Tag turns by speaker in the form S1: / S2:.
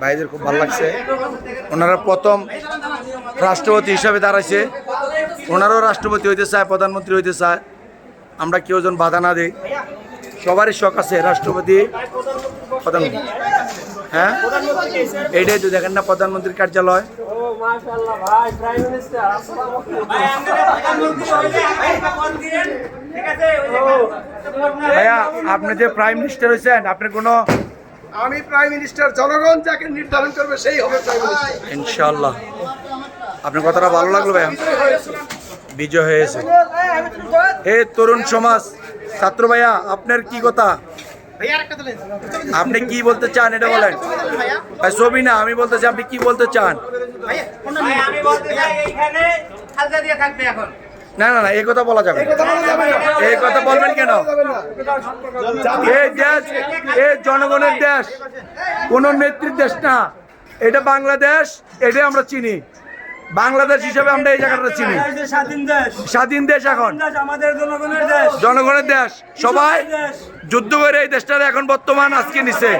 S1: ভাইদের খুব ভালো লাগছে। ওনারা প্রথম রাষ্ট্রপতি হিসাবে দাঁড়াইছে। ওনারাও রাষ্ট্রপতি হইতে চায়, প্রধানমন্ত্রী হইতে চায়। আমরা কেউ যেন বাধা না দিই। সবারই শখ আছে, রাষ্ট্রপতি, প্রধানমন্ত্রী। হ্যাঁ? এইটাই তো দেখেন না, প্রধানমন্ত্রীর কার্যালয়। ভাইয়া, আপনি যে প্রাইম মিনিস্টার হয়েছেন আপনার কোনো
S2: আমি প্রাইম মিনিস্টার জনগণ যাকে নির্ধারণ করবে সেই হবে প্রাইম মিনিস্টার
S1: ইনশাল্লাহ আপনার কথাটা ভালো লাগল ভাইয়া? বিজয় হয়েছে। হে তরুণ সমাজ ছাত্র ভাইয়া আপনার কি কথা? আপনি কি বলতে চান এটা বলেন? ভাই ছবি না আমি বলতে চাই আপনি কি বলতে চান?
S3: ভাই, আমি বলতে চাই এইখানে হালকা দিয়ে থাকবে এখন।
S1: না না না এই কথা বলা যাবে না।
S2: কথা বলা যাবে না।
S1: এই কথা বলবেন কেন? এই দেশ, এ জনগণের দেশ, কোন নেত্রীর দেশ না। এটা বাংলাদেশ, এটাই আমরা চিনি। বাংলাদেশ হিসাবে আমরা এই জায়গাটা চিনি।
S4: স্বাধীন দেশ
S1: এখন।
S4: জনগণের দেশ।
S1: সবাই যুদ্ধ করে এই দেশটা এখন বর্তমান আজকে নিছে।